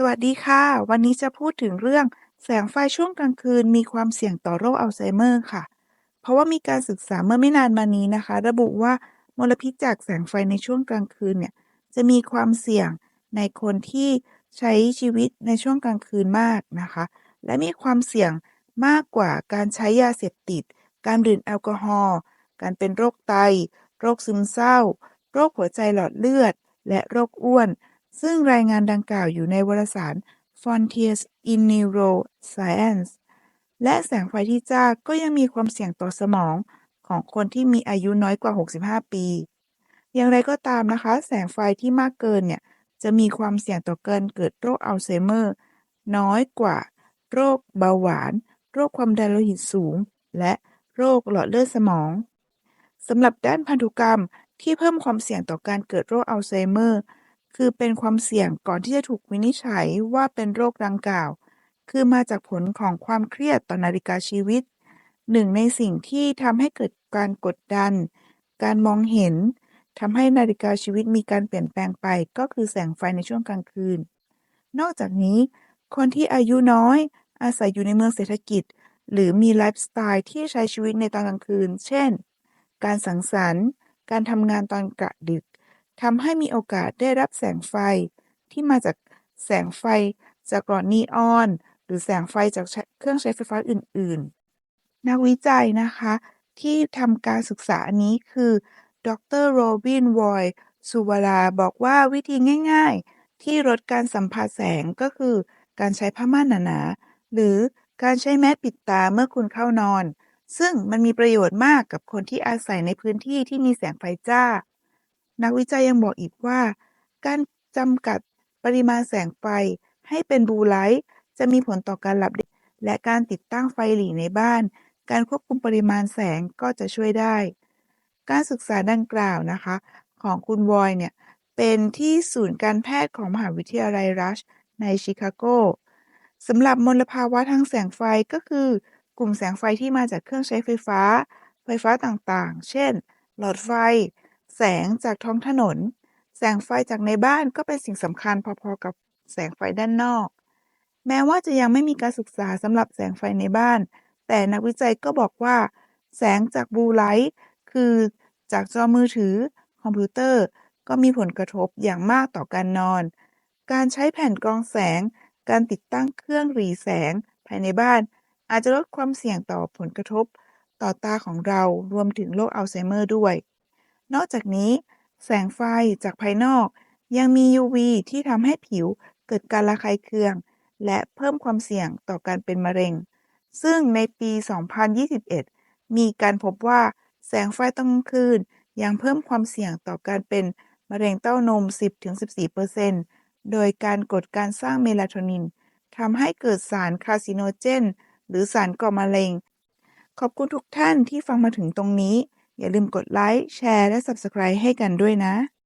สวัสดีค่ะ วันนี้จะพูดถึงเรื่องแสงไฟช่วงกลางคืนมีความเสี่ยงต่อโรคอัลไซเมอร์ค่ะ เพราะว่ามีการศึกษาเมื่อไม่นานมานี้นะคะ ระบุว่ามลพิษจากแสงไฟในช่วงกลางคืนเนี่ยจะมีความเสี่ยงในคนที่ใช้ชีวิตในช่วงกลางคืนมากนะคะ และมีความเสี่ยงมากกว่าการใช้ยาเสพติด การดื่มแอลกอฮอล์การเป็นโรคไต โรคซึมเศร้า โรคหัวใจหลอดเลือด และโรคอ้วน ซึ่งรายงานดังกล่าวอยู่ในวารสาร Frontiers in Neuroscience และแสงไฟที่จ้าก็ยังมีความเสี่ยงต่อสมองของคนที่มีอายุน้อยกว่า 65 ปี อย่างไรก็ตามนะคะ แสงไฟที่มากเกินเนี่ย จะมีความเสี่ยงต่อการเกิดโรคอัลไซเมอร์ น้อยกว่า โรคเบาหวาน โรคความดันโลหิตสูง และโรคหลอดเลือดสมองสำหรับด้านพันธุกรรมที่เพิ่มความเสี่ยงต่อการเกิดโรคอัลไซเมอร์ คือเป็นความเสี่ยงก่อนที่จะถูกวินิจฉัยว่าเป็นโรคดังกล่าว คือมาจากผลของความเครียดต่อนาฬิกาชีวิต หนึ่งในสิ่งที่ทำให้เกิดการกดดัน การมองเห็นทำให้นาฬิกาชีวิตมีการเปลี่ยนแปลงไป ก็คือแสงไฟในช่วงกลางคืน นอกจากนี้ คนที่อายุน้อย อาศัยอยู่ในเมืองเศรษฐกิจ หรือมีไลฟ์สไตล์ที่ใช้ชีวิตในตอนกลางคืน เช่น การสังสรรค์ การทำงานตอนกะดึก ทำให้มีโอกาสได้รับแสงไฟที่มาจากแสงไฟจากหลอดนีออน หรือแสงไฟจากเครื่องใช้ไฟฟ้าอื่น ๆ นักวิจัยนะคะ ที่ทำการศึกษานี้คือ ดรโรบินวอยสุวาราบอกว่าวิธีง่าย ๆ ที่ลดการสัมผัสแสงก็คือ การใช้ผ้าม่านหนาๆหรือการใช้แมสปิดตาเมื่อคุณเข้านอน ซึ่งมันมีประโยชน์มากกับคนที่อาศัยในพื้นที่ที่มีแสงไฟจ้า นักวิจัยยังบอกอีกว่า การจำกัดปริมาณแสงไฟให้เป็นบลูไลท์จะมีผลต่อการหลับและการติดตั้งไฟหลีในบ้าน การควบคุมปริมาณแสงก็จะช่วยได้ การศึกษาดังกล่าวนะคะ ของคุณวอยเนี่ย เป็นที่ศูนย์การแพทย์ของมหาวิทยาลัยรัช ในชิคาโกสำหรับมลภาวะทางแสงไฟก็คือกลุ่มแสงไฟที่มาจากเครื่องใช้ไฟฟ้า ไฟฟ้าต่างๆ เช่น หลอดไฟ แสงจากท้องถนน แสงไฟจากในบ้านก็เป็นสิ่งสำคัญพอๆกับแสงไฟด้านนอก แม้ว่าจะยังไม่มีการศึกษาสำหรับแสงไฟในบ้าน แต่นักวิจัยก็บอกว่า แสงจากบลูไลท์คือจากจอมือถือ คอมพิวเตอร์ ก็มีผลกระทบอย่างมากต่อการนอน การใช้แผ่นกรองแสง การติดตั้งเครื่องหรีแสงภายในบ้าน อาจจะลดความเสี่ยงต่อผลกระทบ ต่อตาของเรารวมถึงโรคอัลไซเมอร์ด้วย นอกจากนี้ แสงไฟจากภายนอก ยังมี UV ที่ทำให้ผิวเกิดการระคายเคือง และเพิ่มความเสี่ยงต่อการเป็นมะเร็ง ซึ่งในปี 2021 มีการพบว่าแสงไฟตอนกลางคืน ยังเพิ่มความเสี่ยงต่อการเป็นมะเร็งเต้านม 10-14%โดยการกดการสร้างเมลาโทนินทำให้เกิดสารคาร์ซิโนเจน หรือสารก่อมะเร็ง ขอบคุณทุกท่านที่ฟังมาถึงตรงนี้ อย่าลืมกดไลค์ แชร์ และ Subscribe ให้กันด้วยนะ